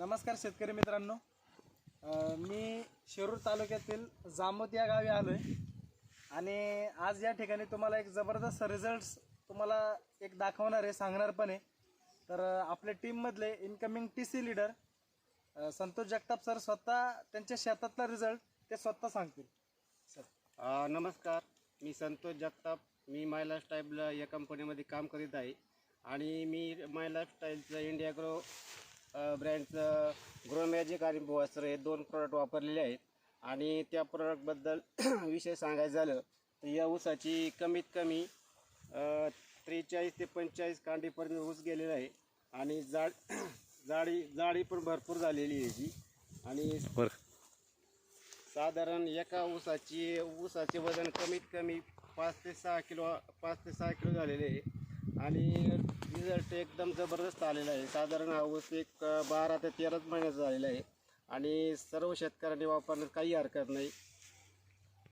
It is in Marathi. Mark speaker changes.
Speaker 1: नमस्कार शेतकरी मित्रांनो. मी शिरूर तालुक्यातील जामोद या गावी आलो आहे आणि आज या ठिकाणी तुम्हाला एक जबरदस्त रिझल्ट्स तुम्हाला एक दाखवणार आहे सांगणार पण आहे. तर आपल्या टीममधले incoming T C leader Santosh Jagtap sir स्वतः त्यांच्या शेतातला रिझल्ट ते स्वतः सांगतील. सर
Speaker 2: नमस्कार. मी संतोष जगताप. मी माय लाईफस्टाईलला या कंपनीमध्ये काम करीत आहे. आणि मी माय लाईफस्टाईलचं इंडिया ग्रो ब्रँडचं ग्रो मॅजिक आणि बुवासर हे दोन प्रोडक्ट वापरलेले आहेत. आणि त्या प्रोडक्टबद्दल विषय सांगायचं झालं तर या ऊसाची कमीत कमी त्रेचाळीस ते पंचेचाळीस कांडीपर्यंत ऊस गेलेला आहे. आणि जाड जाडी जाडी पण भरपूर झालेली आहे याची. आणि साधारण एका ऊसाची ऊसाचे वजन कमीत कमी पाच ते सहा किलो पाच ते सहा किलो झालेले आहे. आणि रिझल्ट एकदम जबरदस्त आलेला आहे. साधारण हा ऊस एक बारा ते तेराच महिन्याचा झालेला आहे. आणि सर्व शेतकऱ्यांनी वापरण्यास काही हरकत नाही.